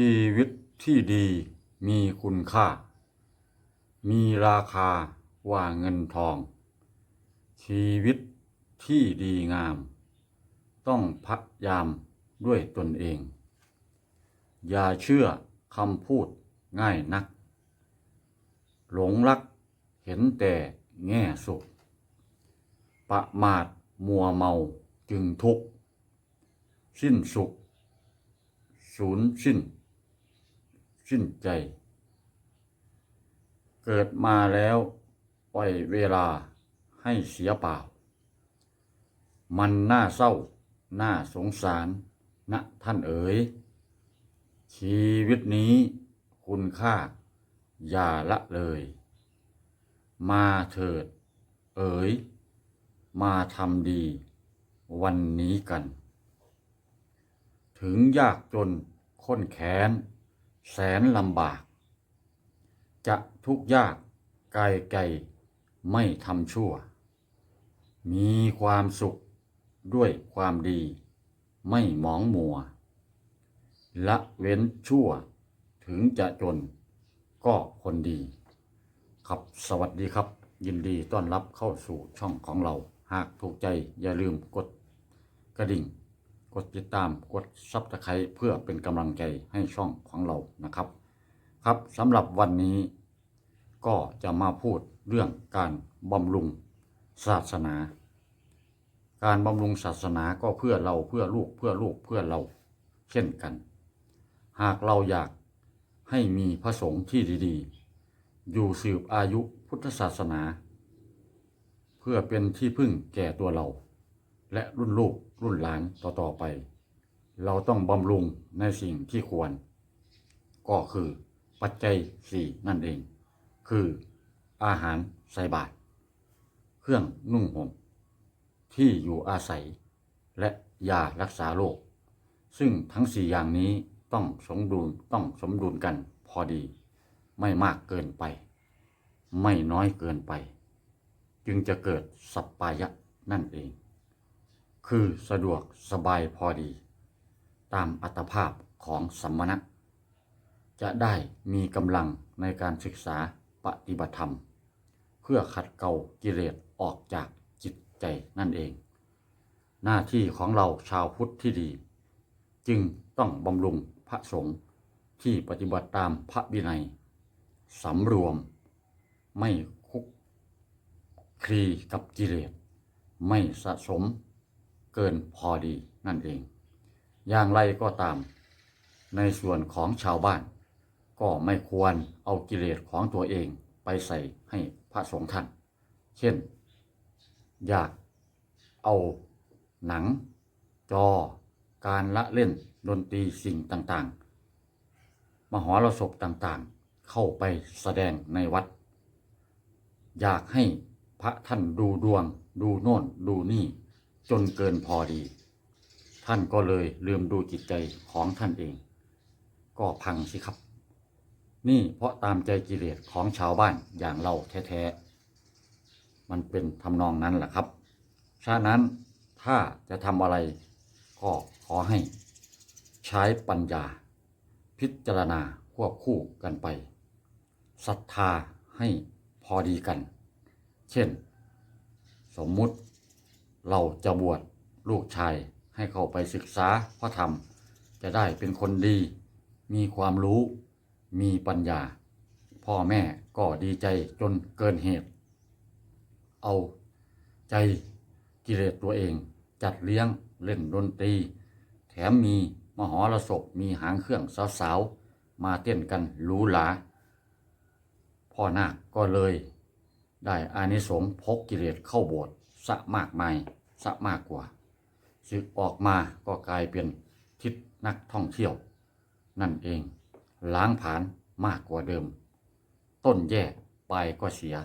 ชีวิตที่ดีมีคุณค่า มีราคาว่าเงินทอง ชีวิตที่ดีงาม ต้องพยายามด้วยตนเอง อย่าเชื่อคำพูดง่ายนัก หลงรักเห็นแต่แง่สุข ประมาทมัวเมาจึงทุกข์ สิ้นสุขสูญสิ้น สิ้นใจ เกิดมาแล้วปล่อยเวลาให้เสียเปล่า มันน่าเศร้า น่าสงสารนะท่านเอ๋ย ชีวิตนี้คุณค่า อย่าละเลย มาเถิด เอ๋ย มาทำดี วันนี้กัน ถึงยากจนข้นแค้น แสนลำบาก จะทุกข์ยากกายไกลไม่ทำชั่ว มีความสุขด้วยความดีไม่หมองมัว ละเว้นชั่วถึงจะจนก็คนดี ครับสวัสดีครับ ยินดีต้อนรับเข้าสู่ช่องของเรา หากถูกใจอย่าลืมกดกระดิ่ง กดติดตามกดซับสไครต์เพื่อเป็นกำลังใจให้ช่องของเรานะครับ ครับสำหรับวันนี้ก็จะมาพูดเรื่องการบำรุงศาสนา การบำรุงศาสนาก็เพื่อเราเพื่อลูกเพื่อลูกเพื่อเราเช่นกัน หากเราอยากให้มีพระสงฆ์ที่ดีๆ อยู่สืบอายุพุทธศาสนา เพื่อเป็นที่พึ่งแก่ตัวเรา และรุ่นลูกรุ่นหลานต่อๆไป เราต้องบำรุงในสิ่งที่ควร ก็คือปัจจัยสี่นั่นเอง คืออาหารใส่บาตรเครื่องนุ่งห่มที่อยู่อาศัย และยารักษาโรคซึ่งทั้งสี่อย่างนี้ต้องสมดุลต้องสมดุลกันพอดี ไม่มากเกินไป ไม่น้อยเกินไป จึงจะเกิดสัปปายะนั่นเอง คือสะดวกสบายพอดี ตามอัตภาพของสัมมณะ จะได้มีกำลังในการศึกษาปฏิบัติธรรม เพื่อขัดเกลากิเลสออกจากจิตใจนั่นเอง หน้าที่ของเราชาวพุทธที่ดี จึงต้องบำรุงพระสงฆ์ที่ปฏิบัติตามพระวินัยสำรวม ไม่คุกคลีกับกิเลส ไม่สะสม เกินพอดีนั่นเอง อย่างไรก็ตาม ในส่วนของชาวบ้าน ก็ไม่ควรเอากิเลสของตัวเองไปใส่ให้พระสงฆ์ท่าน เช่น อยากเอาหนัง จอ การละเล่นดนตรีสิ่งต่างๆ มหรสพต่างๆ เข้าไปแสดงในวัด อยากให้พระท่านดูดวง ดูโน่นดูนี่ จนเกินพอดี ท่านก็เลยลืมดูจิตใจของท่านเอง ก็พังสิครับ นี่เพราะตามใจกิเลสของชาวบ้านอย่างเราแท้ๆ มันเป็นทำนองนั้นแหละครับ ฉะนั้นถ้าจะทำอะไรก็ขอให้ใช้ปัญญา พิจารณาควบคู่กันไปศรัทธาให้พอดีกัน เช่น สมมุติ เราจะบวชลูกชายให้เขาไปศึกษาพระธรรม จะได้เป็นคนดี มีความรู้ มีปัญญา พ่อแม่ก็ดีใจจนเกินเหตุ เอาใจกิเลสตัวเอง จัดเลี้ยงเล่นดนตรี แถมมีมหรสพมีหางเครื่องสาวๆ มาเต้นกันหรูหราพ่อนาคก็เลยได้อานิสงส์พกกิเลสเข้าโบสถ์สะมากมาย สะมากกว่าสึกออกมาก็กลายเป็นทิศนักท่องเที่ยว นั่นเอง ล้างผาญมากกว่าเดิม ต้นแย่ปลายก็เสีย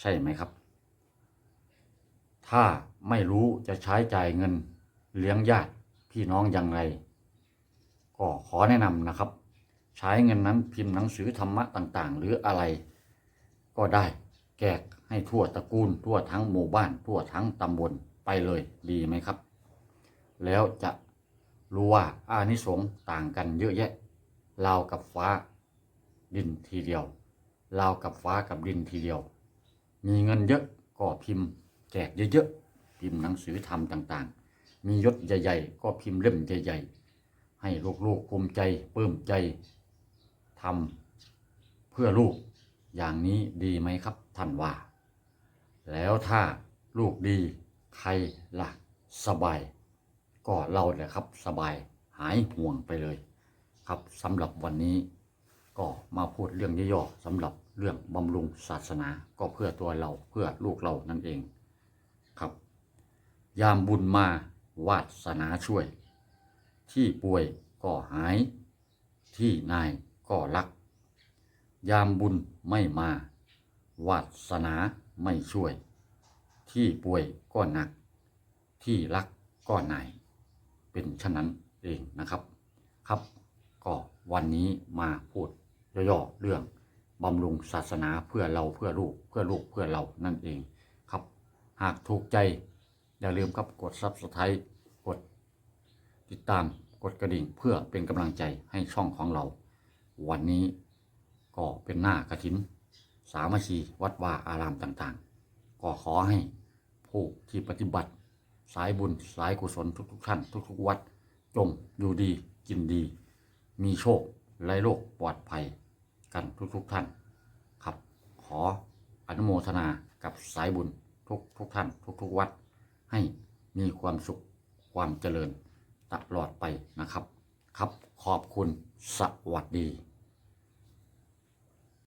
ใช่ไหมครับ ถ้าไม่รู้จะใช้จ่ายเงินเลี้ยงญาติพี่น้องอย่างไร ก็ขอแนะนำนะครับ ใช้เงินนั้นพิมพ์หนังสือธรรมะต่าง ๆ หรืออะไร ก็ได้แจกให้ทั่วตระกูล ทั่วทั้งหมู่บ้าน ทั่วทั้งตำบล ไปเลยดีไหมครับ แล้วจะรู้ว่าอานิสงส์ต่างกันเยอะแยะราวกับฟ้าดินทีเดียวราวกับฟ้ากับดินทีเดียว มีเงินเยอะก็พิมพ์แจกเยอะๆพิมพ์หนังสือธรรมต่างๆ มียศใหญ่ๆ ก็พิมพ์เล่มใหญ่ๆ ให้ลูกๆภูมิใจปลื้มใจทำเพื่อลูกอย่างนี้ดีไหมครับท่านว่า แล้วถ้าลูกดี ใครล่ะ สบาย ก็เราแหละครับสบายหายห่วงไปเลย ครับสำหรับวันนี้ ก็มาพูดเรื่องย่อๆสำหรับเรื่องบำรุงศาสนาก็เพื่อตัวเราเพื่อลูกเรานั่นเอง ครับ ยามบุญมาวาสนาช่วย ที่ป่วยก็หาย ที่นายก็รัก ยามบุญไม่มา วาสนาไม่ช่วย ที่ป่วยก็หนัก ที่รักก็นายเป็นฉะนั้นเองนะครับครับ ก็วันนี้มาพูดย่อๆเรื่องบำรุงศาสนาเพื่อเราเพื่อลูกเพื่อลูกเพื่อเรานั่นเองครับ หากถูกใจ อย่าลืมครับกด subscribe กด ติดตามกดกระดิ่งเพื่อเป็นกำลังใจให้ช่องของเรา วันนี้ก็เป็นหน้ากระถิน สามัคคีวัดวาอารามต่างๆ ก็ขอให้ ผู้ที่ปฏิบัติ สายบุญสายกุศลทุกๆท่านทุกๆวัด จงอยู่ดีกินดี มีโชคไร้โรคปลอดภัยกันทุกๆท่าน ครับ ขออนุโมทนากับสายบุญทุกทุกท่าน ทุกๆวัด ให้มีความสุขความเจริญตลอดไปนะครับ ครับขอบคุณสวัสดี